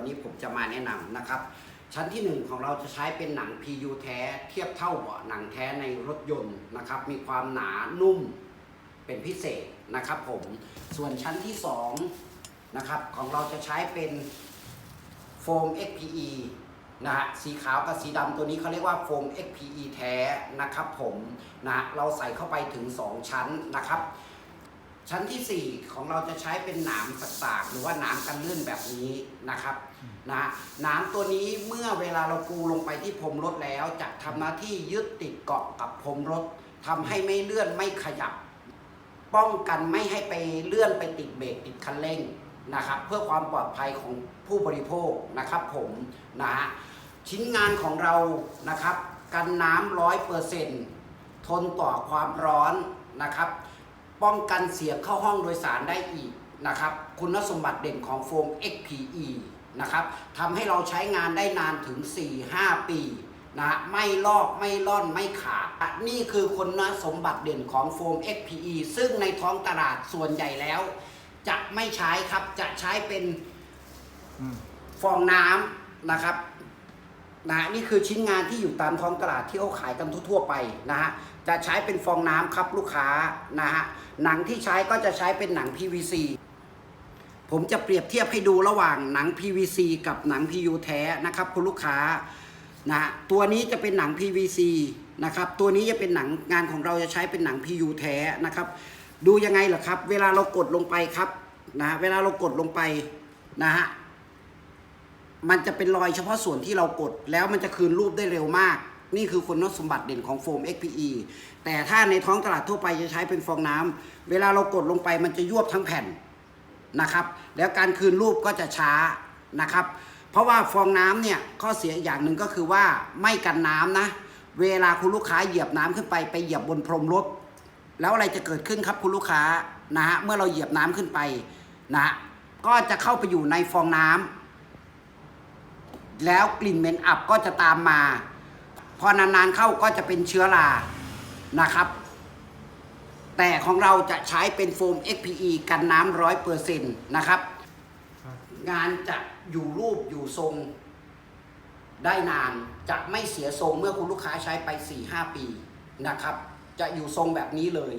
วันนี้ผมจะมาแนะนำนะครับ ชั้นที่ 1 ของเราจะใช้เป็นหนัง PU แท้เทียบเท่าเบาะหนังแท้ในรถยนต์นะครับ มีความหนานุ่มเป็นพิเศษนะครับผมส่วนชั้นที่2นะครับของเราจะใช้เป็นโฟม XPE นะฮะสีขาวกับสีดำตัวนี้เขาเรียกว่าโฟม XPE แท้นะครับผมนะเราใส่เข้าไปถึง 2 ชั้นนะครับ ชั้นทีสี่ 4 ของเราจะใช้เป็นหนามสากๆหรือว่าหนามกันลื่นแบบนี้นะครับนะหนามตัวนี้เมื่อเวลาเราปูลงไปที่พรมรถแล้วจะทำหน้าที่ยึดติดเกาะกับพรมรถทำให้ไม่เลื่อนไม่ขยับ ป้องกันไม่ให้ไปเลื่อนไปติดเบรกติดคันเร่งนะครับ เพื่อความปลอดภัยของผู้บริโภคนะครับผมนะฮะชิ้นงานของเรานะครับ กันน้ำร้อยเปอร์เซ็นต์ทนต่อความร้อนนะครับ ป้องกันเสียงเข้าห้องโดยสารได้อีกนะครับคุณสมบัติเด่นของโฟม XPE นะครับทำให้เราใช้งานได้นานถึง 4-5 ปีนะไม่ลอกไม่ล่อนไม่ขาด นี่คือคุณสมบัติเด่นของโฟม XPE ซึ่งในท้องตลาดส่วนใหญ่แล้ว จะไม่ใช้ครับจะใช้เป็นฟองน้ำนะครับ นะฮะนี่คือชิ้นงานที่อยู่ตามท้องตลาดที่เขาขายกันทั่วๆไปนะฮะจะใช้เป็นฟองน้ำครับลูกค้านะฮะหนังที่ใช้ก็จะใช้เป็นหนัง PVC ผมจะเปรียบเทียบให้ดูระหว่างหนัง PVC กับหนัง PU แท้นะครับคุณลูกค้านะฮะตัวนี้จะเป็นหนัง PVC นะครับตัวนี้จะเป็นหนังงานของเราจะใช้เป็นหนัง PU แท้นะครับดูยังไงล่ะครับ เวลาเรากดลงไปครับนะฮะเวลาเรากดลงไปนะฮะ มันจะเป็นรอยเฉพาะส่วนที่เรากด แล้วมันจะคืนรูปได้เร็วมาก นี่คือคุณสมบัติเด่นของโฟม XPE แต่ถ้าในท้องตลาดทั่วไปจะใช้เป็นฟองน้ำเวลาเรากดลงไปมันจะยวบทั้งแผ่นนะครับ แล้วการคืนรูปก็จะช้านะครับ เพราะว่าฟองน้ำเนี่ยข้อเสียอย่างหนึ่งก็คือว่าไม่กันน้ำนะ เวลาคุณลูกค้าเหยียบน้ำขึ้นไปไปเหยียบบนพรมรถแล้วอะไรจะเกิดขึ้นครับคุณลูกค้านะฮะเมื่อเราเหยียบน้ำขึ้นไปนะฮะก็จะเข้าไปอยู่ในฟองน้ำ แล้วกลิ่นเหม็นอับก็จะตามมา พอนานๆเข้าก็จะเป็นเชื้อรานะครับ แต่ของเราจะใช้เป็นโฟม XPE กันน้ำร้อยเปอร์เซ็นต์นะครับ งานจะอยู่รูปอยู่ทรงได้นานจะไม่เสียทรงเมื่อคุณลูกค้าใช้ไป 4-5 ปีนะครับ จะอยู่ทรงแบบนี้เลย